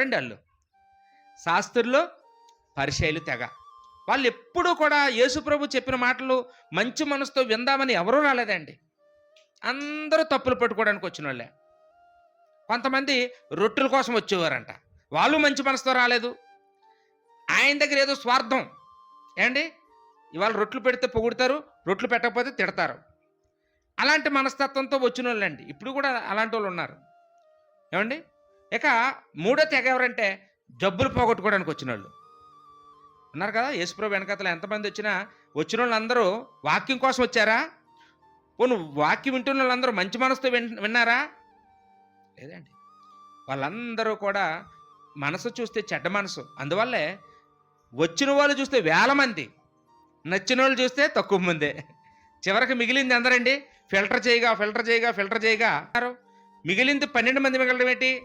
రండి వాళ్ళు. శాస్త్రులు పరిశైలు తెగ. వాళ్ళు ఎప్పుడూ కూడా యేసుప్రభు చెప్పిన మాటలు మంచి మనసుతో విందామని ఎవరూ రాలేదండి. అందరూ తప్పులు పట్టుకోవడానికి వచ్చిన వాళ్ళే. కొంతమంది రొట్టెల కోసం వచ్చేవారంట. వాళ్ళు మంచి మనసుతో రాలేదు. ఆయన దగ్గర ఏదో స్వార్థం. ఏండి ఇవాళ రొట్లు పెడితే పొగుడతారు రొట్లు పెట్టకపోతే తిడతారు. అలాంటి మనస్తత్వంతో వచ్చిన వాళ్ళండి. ఇప్పుడు కూడా అలాంటి వాళ్ళు ఉన్నారు. ఏమండి? ఇక మూడో తెగ ఎవరంటే జబ్బులు పోగొట్టుకోవడానికి వచ్చిన వాళ్ళు ఉన్నారు కదా యేసుప్రభు వెనకతల ఎంతమంది వచ్చినా వచ్చిన వాళ్ళందరూ వాక్యం కోసం వచ్చారా? పోను వాక్యం వింటున్న వాళ్ళందరూ మంచి మనసుతో విన్నారా? లేదండి. వాళ్ళందరూ కూడా మనసు చూస్తే చెడ్డ మనసు. అందువల్లే వచ్చిన వాళ్ళు చూస్తే వేల మంది నచ్చిన వాళ్ళు చూస్తే తక్కువ మందే. చివరికి మిగిలింది అందరండి. ఫిల్టర్ చేయగా ఫిల్టర్ చేయగా ఫిల్టర్ చేయగా. అన్నారు. మిగిలింది పన్నెండు మంది మిగలడం ఏంటి?